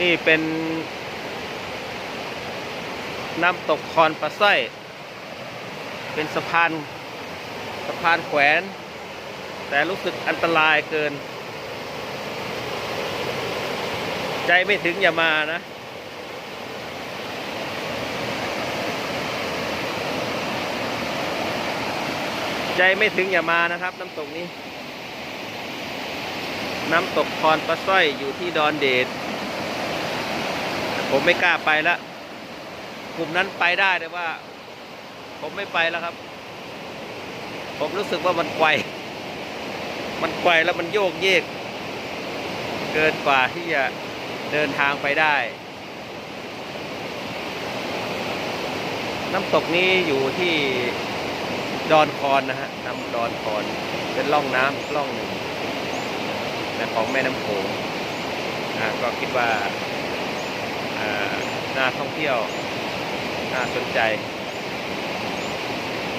นี่เป็นน้ำตกคอนปลาสร้อย เป็นสะพานสะพานแขวน แต่รู้สึกอันตรายเกิน ใจไม่ถึงอย่ามานะใจไม่ถึงอย่ามานะครับ น้ำตกนี้ น้ำตกคอนปลาสร้อยอยู่ที่ดอนเดช ผมไม่กล้าไปละกลุ่มนั้นไปได้แต่ว่า ผมไม่ไปแล้วครับ ผมรู้สึกว่ามันไกวมันไกวแล้วมันโยกเยก เกินกว่าที่จะเดินทางไปได้ น้ำตกนี้อยู่ที่ดอนคอนนะฮะน้ำดอนคอนเป็นร่องน้ำอีกร่องหนึ่งของแม่น้ำโขงก็คิดว่า ท่องเที่ยวน่าสนใจ